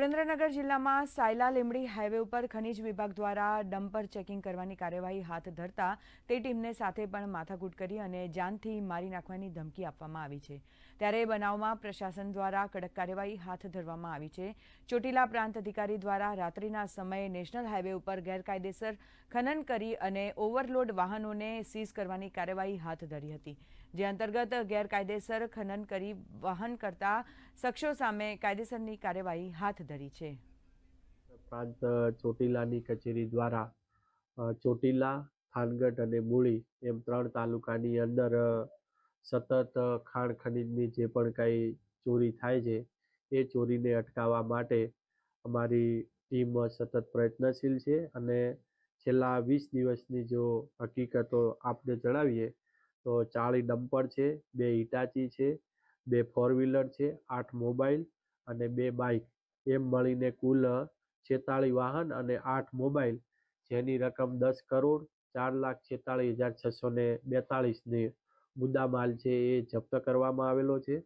સુરેન્દ્રનગર જિલ્લામાં સાયલા લીમડી હાઈવે ઉપર ખનીજ વિભાગ દ્વારા ડમ્પર ચેકિંગ કરવાની કાર્યવાહી હાથ ધરતા તે ટીમને સાથે પણ માથાકૂટ કરી અને જાનથી મારી નાખવાની ધમકી આપવામાં આવી છે. ત્યારે બનાવમાં પ્રશાસન દ્વારા કડક કાર્યવાહી હાથ ધરવામાં આવી છે. ચોટીલા પ્રાંત અધિકારી દ્વારા રાત્રિના સમયે નેશનલ હાઈવે ઉપર ગેરકાયદેસર ખનન કરી અને ઓવરલોડ વાહનોને સીઝ કરવાની કાર્યવાહી હાથ ધરી હતી. જે અંતર્ગત ગેરકાયદેસર ખનન કરી વાહન કરતા શખ્સો સામે કાયદેસરની કાર્યવાહી હાથ ધરી છે. પ્રાંત ચોટીલાની કચેરી દ્વારા ચોટીલા, થાનગઢ અને મૂળી એમ ત્રણ તાલુકાની અંદર સતત ખાણ ખનીજની જે પણ કાંઈ ચોરી થાય છે, એ ચોરીને અટકાવવા માટે અમારી ટીમ સતત પ્રયત્નશીલ છે અને છેલ્લા વીસ દિવસની જો હકીકતો આપને જણાવીએ, તો ચાળી ડમ્પર છે, બે હિટાચી છે, બે ફોર વ્હીલર છે, આઠ મોબાઈલ અને બે બાઇક એમ મળીને કુલ છેતાળીસ વાહન અને આઠ મોબાઈલ, જેની રકમ દસ કરોડ, ચાર લાખ છેતાળીસ હજાર છસો ને બેતાળીસની મુદ્દામાલ છે એ જપ્ત કરવામાં આવેલો છે.